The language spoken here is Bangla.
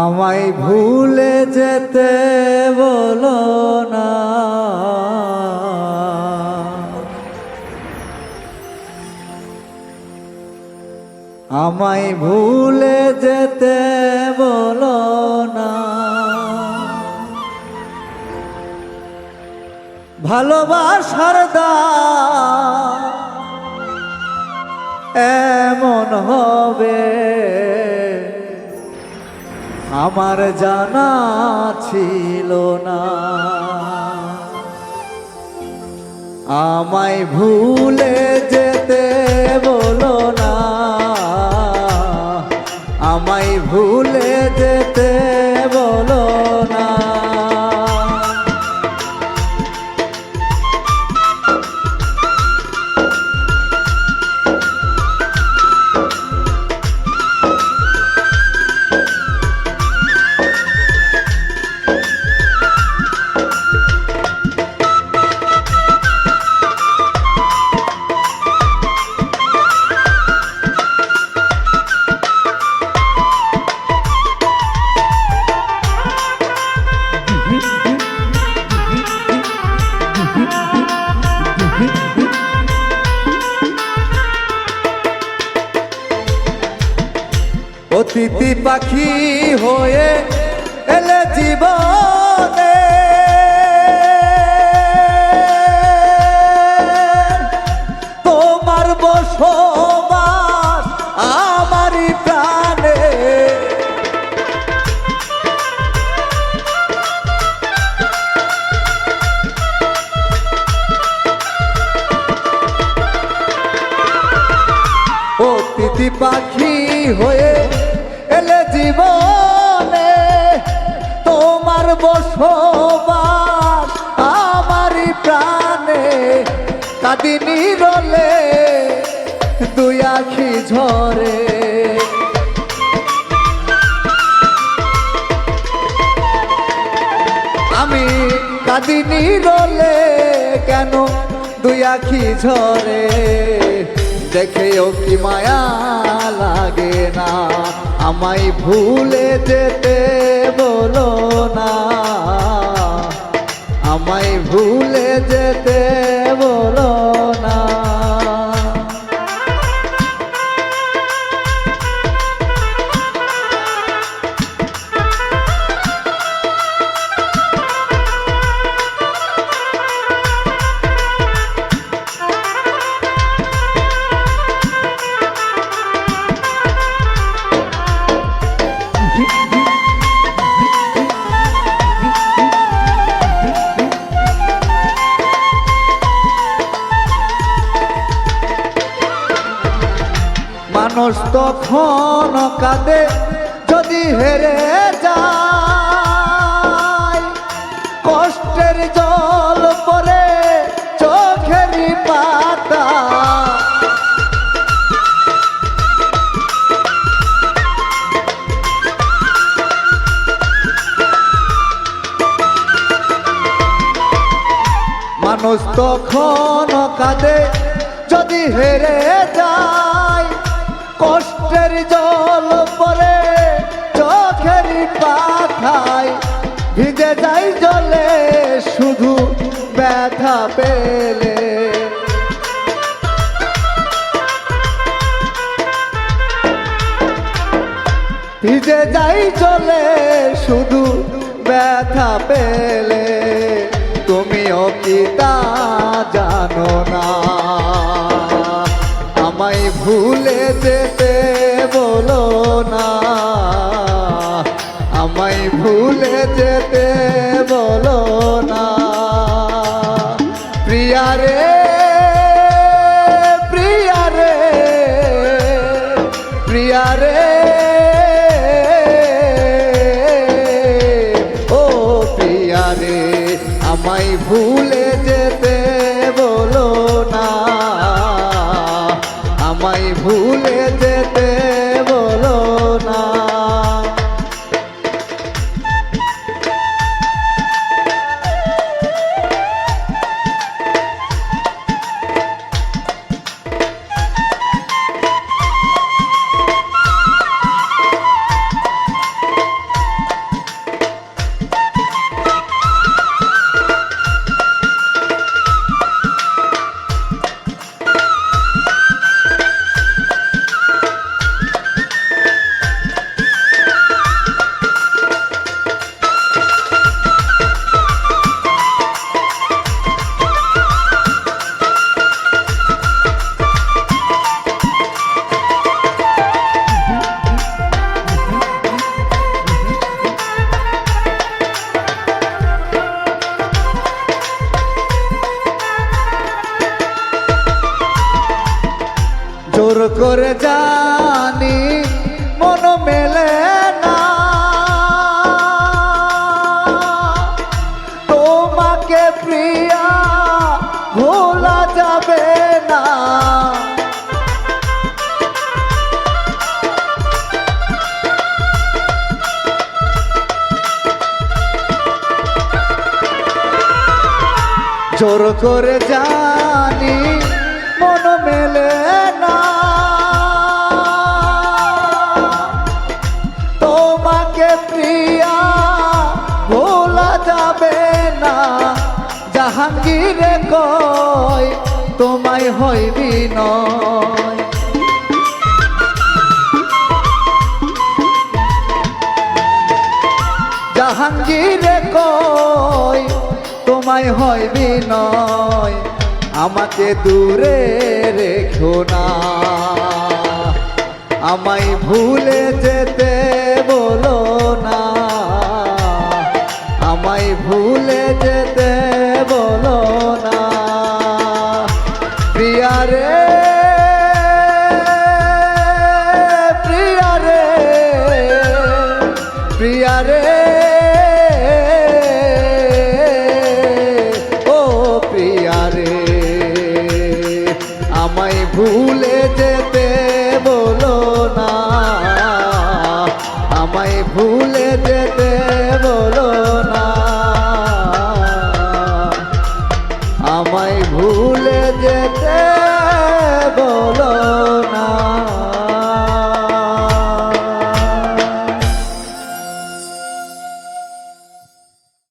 আমায় ভুলে যেতে বলো না। আমায় ভুলে যেতে বলো না। ভালোবাসার দাম এমন হবে আমার জানা ছিল না। আমায় ভুলে অতিথি পাখি হয়ে এলে জীবনে। তোমার বসবাস আমারই প্রাণে। অতিথি পাখি হয়ে জীবনে তোমার বসবাস আমারই প্রাণে কাদিনী রলে দুই আখি ঝরে। আমি কাদিনী রলে কেন দুই আখি ঝরে? দেখেও কি মায়া লাগে না? আমায় ভুলে যেতে বলো না। আমায় ভুলে যেতে বলো মানুষ তখন কাঁদে, যদি হেরে যায়। কষ্টের জল পরে চোখেরই পাতা। মানুষ তখন কাঁদে, যদি হেরে যায়। কষ্টের জল পরে চোখের পাখায় ভিজে যাই জলে, শুধু ব্যথা পেলে। ভিজে যাই চলে শুধু ব্যথা পেলে। তুমিও কি তা জানো না? আমায় ভুলে ভুলে যেতে বলো না। প্রিয়া করে জানি, মন মেলে না। তোমাকে প্রিয়া ভোলা যাবে না। জোর করে জানি, মন মেলে না। কয়, তোমায় হইবি নয় জাহাঙ্গীরে কয়, তোমায় হইবি নয় আমাকে দূরে রেখো না। আমায় ভুলে যেতে বলো না। আমায় ভুলে যেতে